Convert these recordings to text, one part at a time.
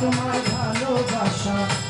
তোমার ভালোবাসা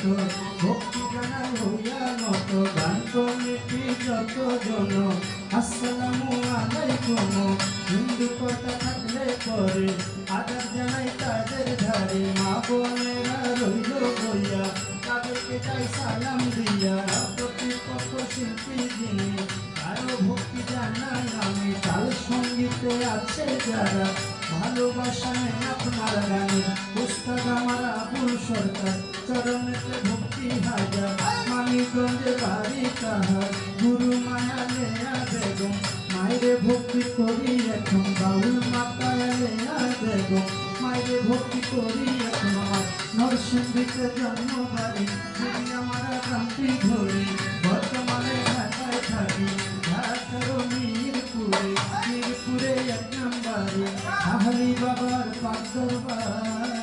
যত ভক্তি জানা হইয়া নত গান কমিটি যত জন আসসালামু আলাইকুম হিন্দু কথা থাকলে পরে আদার জানাই তাদের ধারে মা বোনেরা রইল গইয়া তাদেরকে তাই সালাম দিয়া প্রতিপক্ষ শিল্পী যিনি আরও ভক্তি জানাই আমি তাল সঙ্গীতে আছে যারা ভালোবাসায় আপনার গানে। পুস্তক আমার আবুল সরকার, চরণেতে ভক্তি হাজার। মানিগঞ্জে বাড়ি তাহার, গুরু মায়া লেয়া বেগম। মায়ের ভক্তি করি এখন, বাউল মাতা লেয়া বেগম। মায়ের ভক্তি করি এখন আমার নরসিংহীতে জন্ম বাড়ি पूरे पूरे यज्ञ बारे हमारी बाबार पाक दरबार